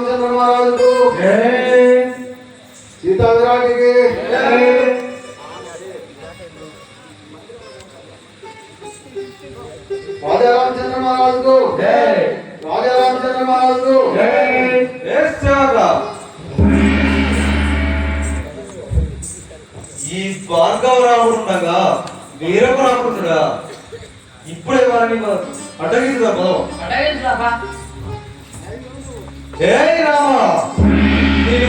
रामचंद्र महाराज को सीता विराट के राजा रामचंद्र महाराज को ఈ భార్గవ రాముడుండగా వీరపు రాముడుండగా ఇప్పుడే వారిని అడ్డగించుదా పదవ అడ్డగించుదా ఏ రామా. నేను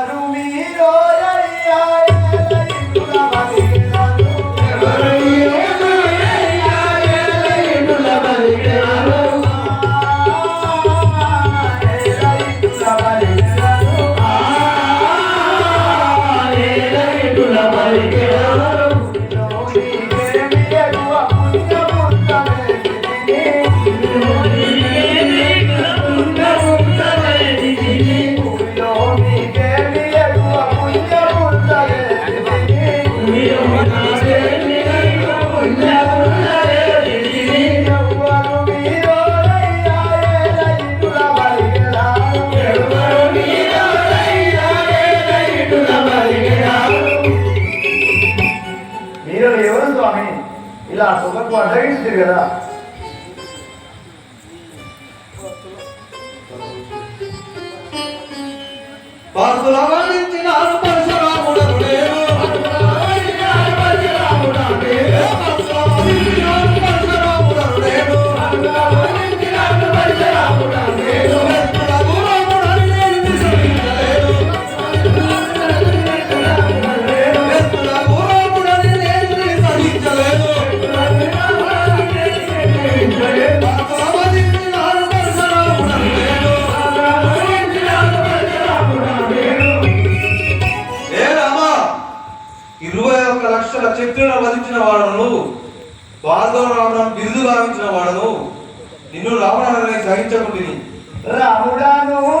para o melhor. స్వామి ఇలా సుఖకు అడ్డగించింది కదా పార్కులవా శక్తులను వధించిన వాడను. వారితో రావడం బిరుదు గావించిన వాడను. నిన్ను రావడానికి సహించకుండా రాముడాను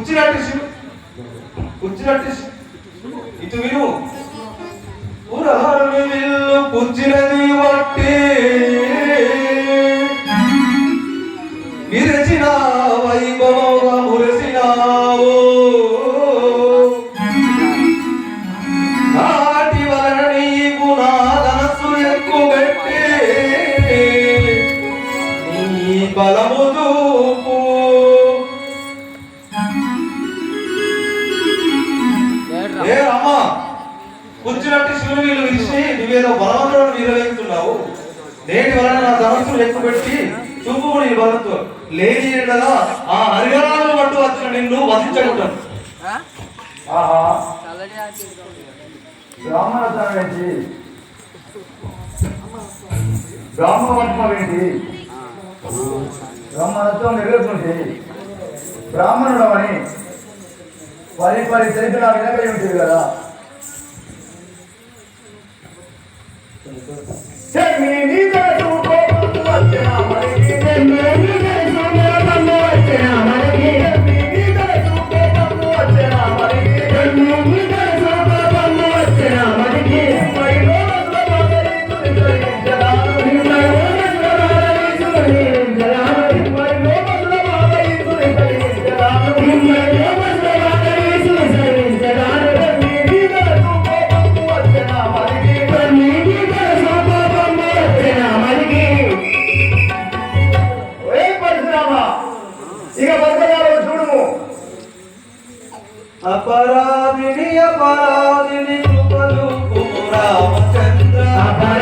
కుర్చీనట్టు శివు కుర్చీనట్టు ఇటు విను. పురాణి విల్లు కుర్చినది వట్టి విరచిన వైభవముగా మురసినావు. నాటి వలన నీకు నా ధనస్సు ఎక్కుబెట్టి నీ బలముదూ సమస్యలు వీళ్ళు విరిచి నువ్వేదో బలవంతుడు వీరవేగుతున్నావు నేటి వలన నా ధనస్సు లెక్క పెట్టి చూపు నీ లేని కదా ఆ హరిహరాలను పట్టు వచ్చిన నిన్ను వధించకుంటాను ఆహా. బ్రాహ్మణ బ్రాహ్మణ ఏంటి? బ్రాహ్మణత్వం నెరవేరుతుంది బ్రాహ్మణుడు అని పది పది చరిత్ర వినకై ఉంటుంది కదా? Send me an email. Bye.